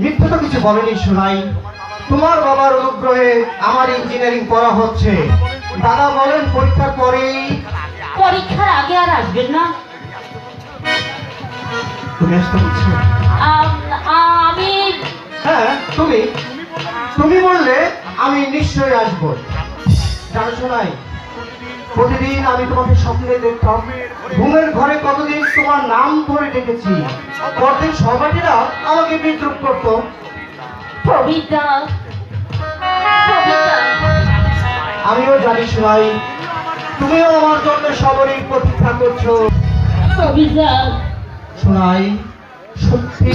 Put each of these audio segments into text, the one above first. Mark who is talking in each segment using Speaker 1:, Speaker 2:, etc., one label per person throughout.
Speaker 1: মিথ্যে তো কিছু বলেনি শোনাই তোমার বাবার অনুগ্রহে আমার ইঞ্জিনিয়ারিং পড়া হচ্ছে। দাদা বলেন পরীক্ষার পরেই।
Speaker 2: পরীক্ষার আগে আর আসবেন না?
Speaker 1: তুমি আসতে বলছো
Speaker 2: আমি
Speaker 1: হ্যাঁ তুমি। তুমি বললে আমি নিশ্চয়ই আসব। জানো শোনাই প্রতিদিন আমি তোমাকে স্বপ্নে দেখতাম। ঘুমের ঘরে কতদিন তোমার নাম ধরে ডেকেছি? পরদিন সহপাঠীরা আমাকে বিদ্রুপ করতো।
Speaker 2: প্রবিতা
Speaker 1: আমিও জানি শোনাই তুমিও আমার জন্য সবরই প্রতীক্ষা করছ। শোনাই সত্যি।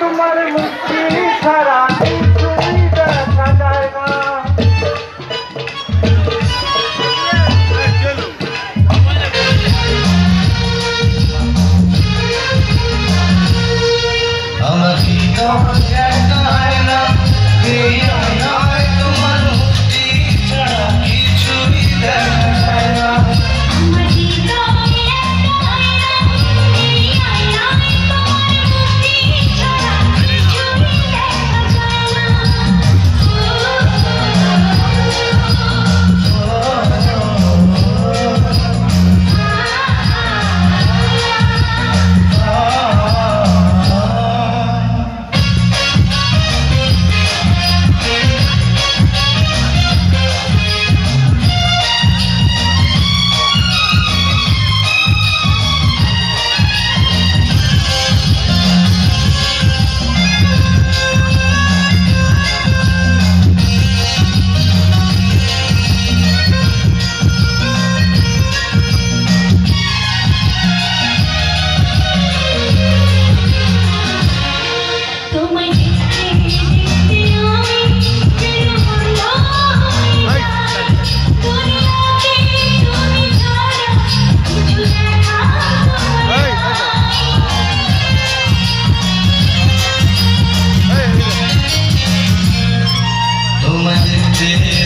Speaker 2: তোমার মুক্তি ছাড়া দেখা যায়
Speaker 1: Yeah.